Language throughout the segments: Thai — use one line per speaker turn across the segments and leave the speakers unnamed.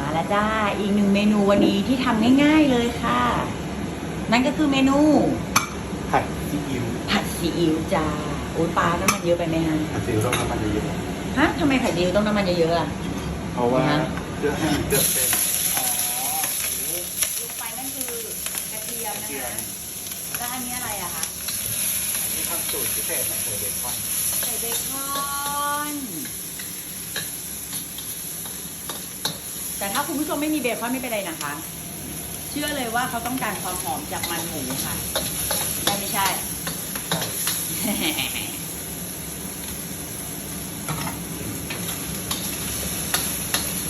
มาแล้วจ้า อีกหนึ่งเมนูวันนี้ที่ทำง่ายๆเลยค่ะ นั่นก็คือเมนู
ผัดซีอิ๊ว
ผัดซีอิ๊วจ้าโอ้ยปลาน้ำมันเยอะไปไหมฮะ
ผัดซีอิ๊วต้องน้ำมันเยอะ
ฮะทำไมผัดซีอิ๊วต้องน้ำมันเยอะๆอะ
ๆเพราะว่า
ฮะ
เพื่อให้มันเกิดเป็น
อ๋อลงไปนั่นคือกระเทียมนะคะ แล้วอันนี้อะไรอะคะ
ที่ทำสูตรพิเศษนะเธอเบคอน
ใส่เบคอน แต่ถ้าคุณผู้ชมไม่มีเบคอนไม่เป็นไรนะคะ เชื่อเลยว่าเขาต้องการความหอมจากมันหมูค่ะใช่ไม่ใช่
ใช่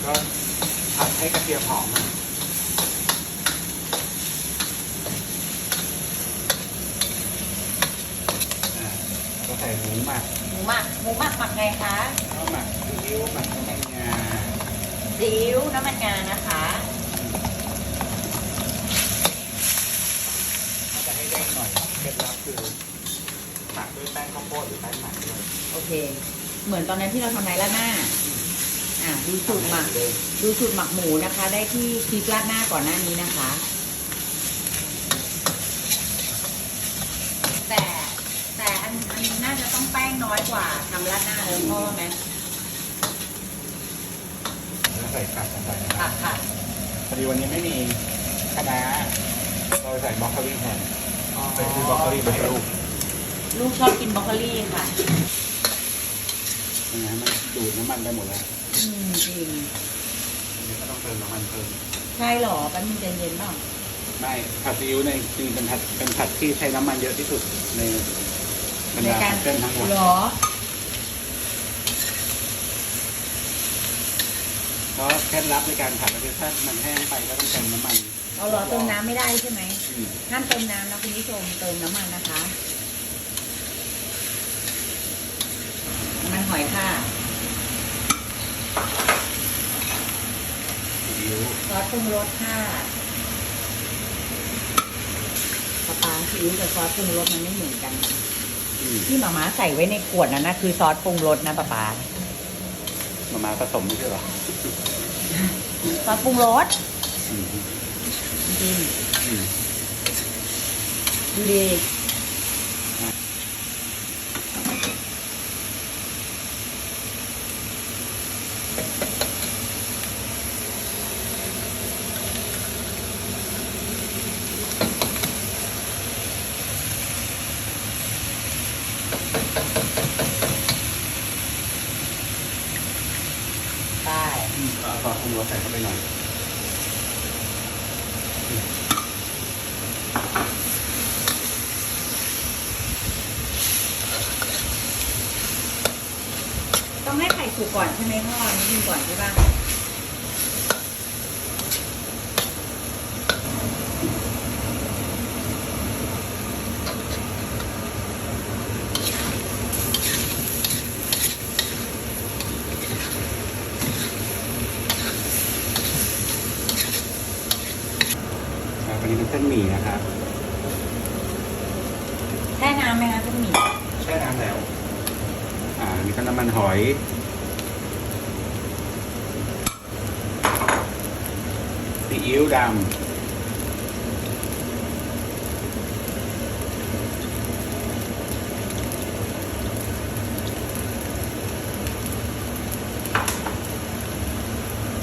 ก็ผัดให้กระเทียมหอมนะอ่าก็ใส่หมูหมัก
หมูหมักหมูหมักหมักไงคะ
ข้าวหมักซีอิ๊วหมักน้ำมันงา
ซีอิ๊วน้ำมันงานะคะ
ถ้าจะให้เด้งหน่อยเคล็ดลับคือหมักด้วยแป้งข้าวโพดหรือแป้งหมักด้วย
โอเค เหมือนตอนนั้นที่เราทำในราดหน้า อะดูสูตรหมัก
เด้ง
ดูสูตรหมักหมูนะคะ ได้ที่คลิปราดหน้าก่อนหน้านี้นะคะ แต่แต่อันอันนี้น่าจะต้องแป้งน้อยกว่าทำราดหน้าเลยพ่อไหม
แล้ว ใส่ผักลงไปนะค
ค่ะ
รับ
ค่ะ
พอดีวันนี้ไม่มีคะน้าเราใส่บล็อกโคลี่แทน
อ๋อ
ใส่คือบล็อกโคลี่มาให้ลูก
ลูกชอบกินบรอกโคลี่ค่ะ
นะฮะมันดูดน้ำมันได้หมดแล้ว
อืมจริง
อันนี้ก็ต้องเติมน้ำมันเพิ่ม
ใช่หรอแป๊บนึงใจเย็นเปล่า
ไม่ผัดซีอิ๊วในจริงๆเป็นผัดเป็นผัดที่ใช้น้ำมันเยอะที่สุดในบรร
ใน
ดา
การ
เส้นทั้งหมด
หรอ
เพ ราะเคล็ดลับในการผัดก็คือถ้ามันแห้งไปก็ต้องเติมน้ำมัน
เอาเหรอเติมน้ำไม่ได้ใช่ไหม
อืม
ห้ามเติมน้ำนะคุณผู้ชมเติมน้ำมันนะคะน้ำมันหอยค่ะ
ซีอิ๊ว
ซอสปรุงรสค่ะปลาปลาซีอิ๊วกับซอสปรุงรสมันไม่เหมือนกันนะ
อืม
ที่หมาม้าใส่ไว้ในขวดนั้นนะคือซอสปรุงรสนะปลาปลา
มามาผสมไม่ใช่เหรอ
ซอสปรุงรส
อืม
จริง
อืม
ๆดูดี
เอาใส่เข้าไปหน่อย
ต้องให้ไข่สุกก่อนใช่ไหมพ่อนิดนึงก่อนใช่ป่ะ
นนี้เป็นเส้นหมี่นะครับ
แช่น้ำไหมคะเส้นหมี่
แช่น้ำแล้ว อ่าอันนี่ก็น้ำมันหอยซีอิ๊วดำ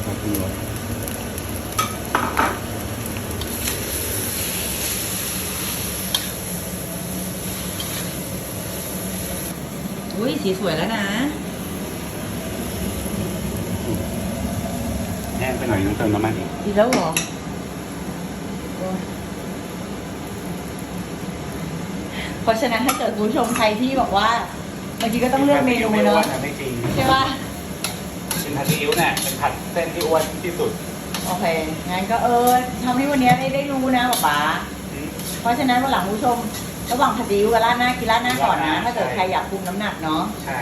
ขอบคุณครับ
อุ้ยสีสวยแล้วนะ
แห้งไปหน่อยต้องเติมน้ำมันอีก
ดีแล้วเหรอโอ้ยเพราะฉะนั้นถ้าเกิดคุณผู้ชมใครที่บอกว่าบางทีก็ต้องเลือกเมนู
ไม่รู้
เนาะ
ว่าทำไม่จริง
ใช่ป่ะ
เป็นผัดซีอิ๊วเนี่ยเป็นผัดเส้นที่อ้วนที่สุด
โอเคงั้นก็เออทำให้วันนี้ได้ได้รู้นะป๊าป๋า
อืม
เพราะฉะนั้นวันหลังคุณผู้ชม ระหว่างผัดซีอิ๊วกับราดหน้ากินราดหน้าก่อนนะ
ราดหน้า
ถ้าเกิด
ใช่
ใครอยากคุมน้ำหนักเนาะ
ใช่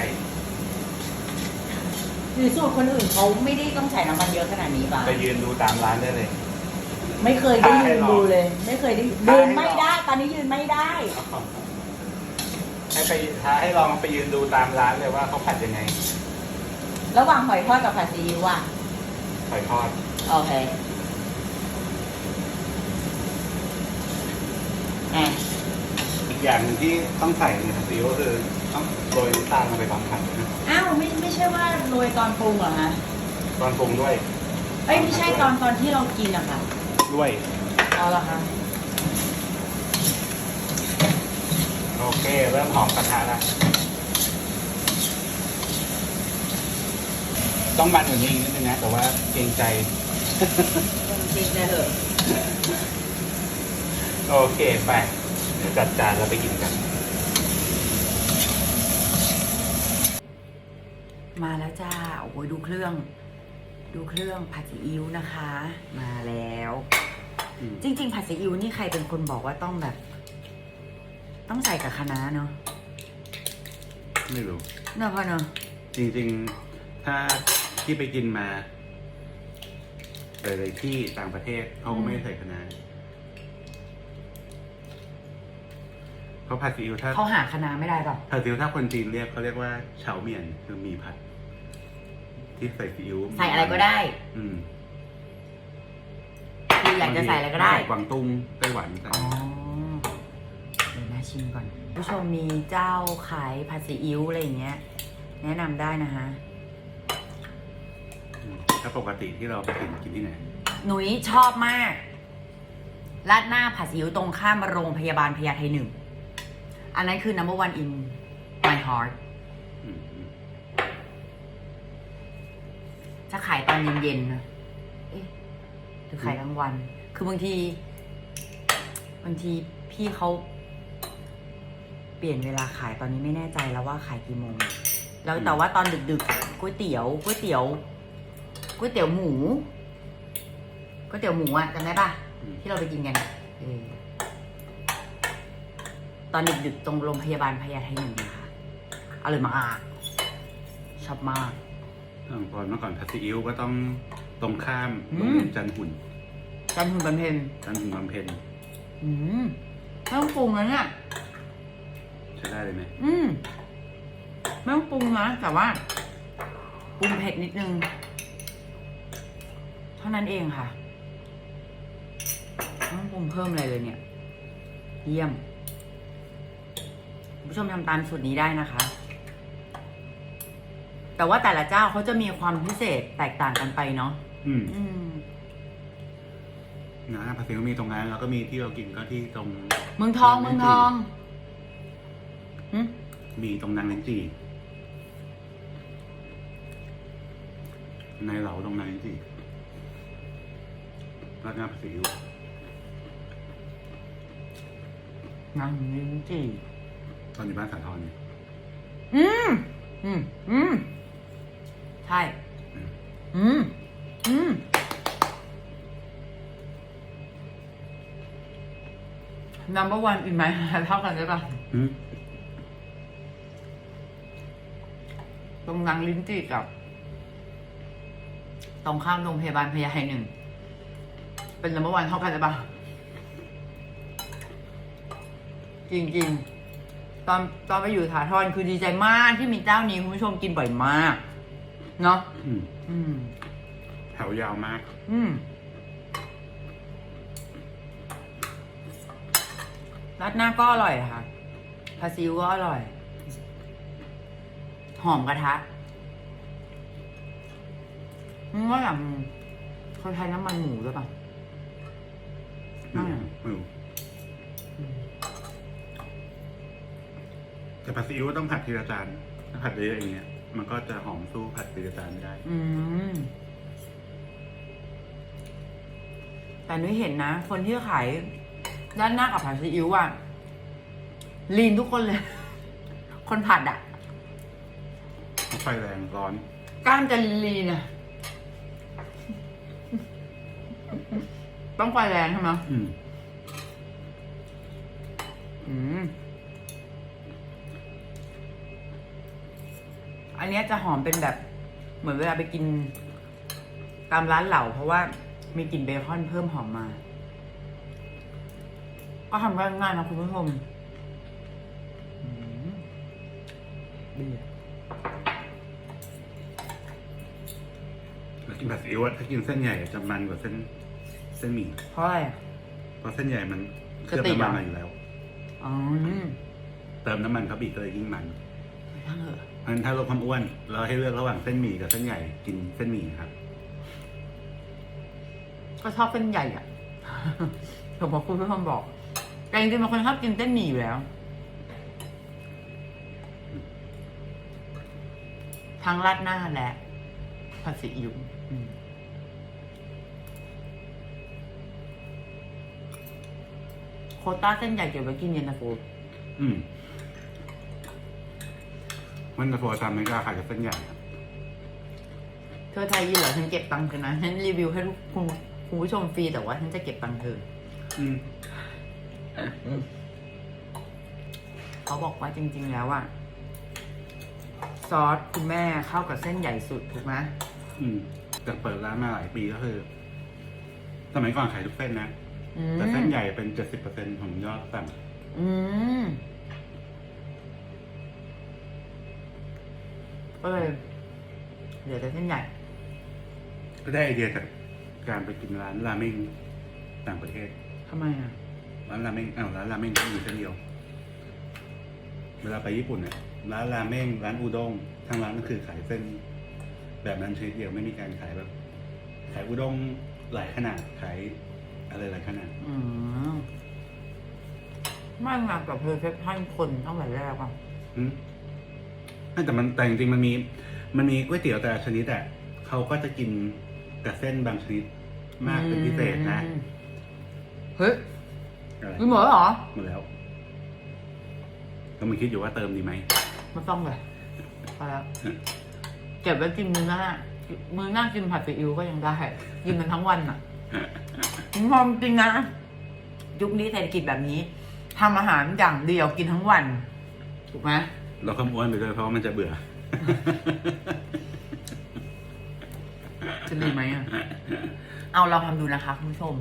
หรือสูตรคนอื่นเขาไม่ได้ต้องใส่น้ำมันเยอะขนาดนี้ป่ะ
ไปยืนดูตามร้านได้เลย
ไม่เคยได้ยืนดูเลย ไม่เคยได้ยืน
ให้ลอง
ไม่ได้ ตอนนี้ยืนไม่ได้
ให้ไปท้าให้ลองไปยืนดูตามร้านเลยว่าเขาผัดยังไง
ระหว่างหอยทอดกับผัดซีอิ๊วอะ
ไข่ทอด
โอเคอะ
อีกอย่างหนึ่งที่ต้องใส่ในผัดซีอิ๊วก็คือต้องโรยน้ำตาลลงไปตอนผัดนะ
อ้าวไม่ไม่ใช่ว่าโรยตอนปรุงเหรอฮะ
ตอนปรุงด้วย
เอ้ยไม่ใช่ตอนตอนที่เรากินอะค่ะ
ด้วย
เอาละคะ
โอเคเริ่มหอมกระทะแล้วต้องมันกว่านี้อีกนิดนึงนะ แต่ว่าเกรงใจ
จริงๆเลยเถอะ
โอเคไปเดี๋ยว จัดจานแล้วไปกินกัน
มาแล้วจ้า โอ้ยดูเครื่อง ดูเครื่องผัดซีอิ๊วนะคะ มาแล้ว
อืม
จริง ๆ ผัดซีอิ๊วนี่ใครเป็นคนบอกว่าต้องแบบ ต้องใส่กับคะน้าเนาะ
ไม่รู้
เนาะพ่อเนาะ
จริง ๆ ถ้าที่ไปกินมาหลายๆที่ต่างประเทศเขาก็ไม่ได้ใส่คะน้า เพราะผัดซีอิ๊วถ้า
เขาหาคะน้าไม่ได้เปล่า
ผัดซีอิ๊วถ้าคนจีนเรียกเขาเรียกว่าเฉาเมียนคือหมีผัด ที่ใส่ซีอิ๊ว
ใส่อะไรก็ได้
อืม
คืออยากจะใส่อะไรก็ได้
ใส่กวางตุ้งไต้หวันใส่
อ๋อเดี๋ยวนะชิมก่อน ผู้ชมมีเจ้าขายผัดซีอิ๊วอะไรอย่างเงี้ย แนะนำได้นะคะ
มถ้าปกติที่เราไปกินกินที่ไหน
หนุยชอบมากราดหน้าผัดซีอิ๊วตรงข้ามโรงพยาบาลพญาไทหนึ่ง อันนั้นคือ number one in my heart
อืมอืม
จะขายตอนเย็นๆนะเอ๊ะหรือขายกลางวัน คือบางที บางทีพี่เขาเปลี่ยนเวลาขายตอนนี้ไม่แน่ใจแล้วว่าขายกี่โมง แล้วแต่ว่าตอนดึกๆก๋วยเตี๋ยวก๋วยเตี๋ยวก๋วยเตี๋ยวหมูก๋วยเตี๋ยวหมูอะจำได้ปะ
อืม
ที่เราไปกินกันอะเออ ตอนดึกๆตรงโรงพยาบาลพญาไทหนึ่งนะคะอร่อยมากชอบมาก
เมื่อก่อนเมื่อก่อนผัดซีอิ๊วก็ต้องตรงข้าม
อืม
โรงเรียนจันทร์หุ่น
จันทร์หุ่นบำเพ็ญ
จันทร์หุ่นบำเพ็ญ
อืมไม่ต้องปรุงนะเนี่ย
ใช้ได้เลยไหม
อืมไม่ต้องปรุงนะแต่ว่าปรุงเผ็ดนิดนึง เท่านั้นเองค่ะไม่ต้องปรุงเพิ่มอะไรเลยเนี่ย เยี่ยม คุณผู้ชมทำตามสูตรนี้ได้นะคะ แต่ว่าแต่ละเจ้าเขาจะมีความพิเศษแตกต่างกันไปเนาะ
อืม
อืม
นะผัดซีอิ๊วมีตรงนั้นแล้วก็มีที่เรากินก็ที่ตรง
เมืองทองเมืองทองหึ
มีตรงนางเลนจีในเหลาตรงนางเลนจีราดหน้าผัดซีอิ๊วนา
งลิ้นจี่
ตอนอยู่บ้านสาทรเนี่ย
อืม อืม อืม ใช่ อืม อืม number one in my heart เท่ากันได้ปะ
อืม
ตรงนางลิ้นจี่กับ ตรงข้ามโรงพยาบาลพญาไทหนึ่ง เป็น number one เท่ากันได้ปะจริงๆ ตอนตอนไปอยู่ถาทรคือดีใจมากที่มีเจ้านี้คุณผู้ชมกินบ่อยมาก เนาะ
อืม
อืม
แถวยาวมาก
อืมรัดหน้าก็อร่อยค่ะพาซิลก็อร่อย หอมกระทะมันก็อย่างเขาใช้น้ำมันหมูด้วยป่ะ
ไม่
อืม
แต่ผัดซีอิ๊วต้องผัดทีละจานถ้าผัดเยอะๆอย่างเงี้ย มันก็จะหอมสู้ผัดทีละจานไม่ได้
อืม แต่นุ้ยเห็นนะ คนที่ขายด้านหน้ากับผัดซีอิ๊วอะลีนทุกคนเลย คนผัดอะ
ไฟแรงร้อน
กล้ามจะลีนอะต้องไฟแรงใช่ไหม
อืม
อืม นเนี้ยจะหอมเป็นแบบเหมือนเวลาไปกิน ตามร้านเหล่า เพราะว่ามีกลิ่นเบคอนเพิ่มหอมมา ก็ทำง่ายๆนะคุณผู้ชมอืมดีอะ
แล้วกินผัดซีอิ๊วอะถ้ากินเส้นใหญ่จะมันกว่าเส้นเส้นหมี่
เพราะอะไรอะ
เพราะเส้นใหญ่มันเคลือบ
จะติด
น้ำมัน
เหรอ
มาอยู่แล้ว
อ๋อ
เติมน้ำมันเขาบีกก็เลยยิ่งมัน
ช่างเถอะ
เพราะฉะนั้นถ้าลดความอ้วน เราให้เลือกระหว่างเส้นหมี่กับเส้นใหญ่กินเส้นหมี่ครับ
ก็ชอบเส้นใหญ่อะผมบอกคุณผู้ชมบอก แต่จริงๆบางคนชอบกินเส้นหมี่อยู่แล้ว ทั้งราดหน้าและผัดซีอิ๊วอืมโควต้าเส้นใหญ่เก็บไว้กินเย็นตาโฟ
อืม มันจะโฟทำไม่กล้าขายกับเส้นใหญ่ครับ
เธอไทยยินเหรอฉันเก็บตังค์เธอนะฉันรีวิวให้ทุกคุณคุณผู้ชมฟรีแต่ว่าฉันจะเก็บตังค์เธอ
อืม
เขาบอกว่าจริง ๆ แล้วอะซอสคุณแม่เข้ากับเส้นใหญ่สุดถูกไหม
อืมแต่เปิดร้านมาหลายปีก็คือสมัยก่อนขายทุกเส้นนะ
อืม
แต่เส้นใหญ่เป็นเจ็ดสิบเปอร์เซ็นของยอดสั่ง
อืม ก็เลยเหลือแต่เส้นใหญ่
ก็ได้ไอเดียจากการไปกินร้านราเมงต่างประเทศ
ทำไมอะ
ร้านราเมงอ้าวร้านราเมงก็มีเส้นเดียว เวลาไปญี่ปุ่นเนี่ยร้านราเมงร้านอุด้งทางร้านก็คือขายเส้น แบบนั้นชนิดเดียวไม่มีการขายแบบ ขายอุด้งหลายขนาดขายอะไรหลายขนาด
อืมไม่มากับเพอร์เฟคชั่นคนตั้งแต่แรกอะ
อืมไม่ แต่มันแต่จริงๆมันมีมันมีก๋วยเตี๋ยวแต่ละชนิดอะเขาก็จะกินแต่เส้นบางชนิดมากเป็นพิเศษนะ
อืมเฮ้ย
อะไร
มีหมดแล้วเหรอ
หมดแล้วก็มันคิดอยู่ว่าเติมดีไหม
ไม่ต้องเลยพอแล้วเก็บไว้กินมื้อหน้า มื้อหน้ากินผัดซีอิ๊วก็ยังได้ กินมันทั้งวันอะพอจริงนะยุคนี้เศรษฐกิจแบบนี้ทำอาหารอย่างเดียวกินทั้งวัน ถูกไหม
เราความอ้วนไปด้วยเพราะว่ามันจะเบื่อ
จะดีไหมอะ เอาเราทำดูนะคะคุณผู้ชม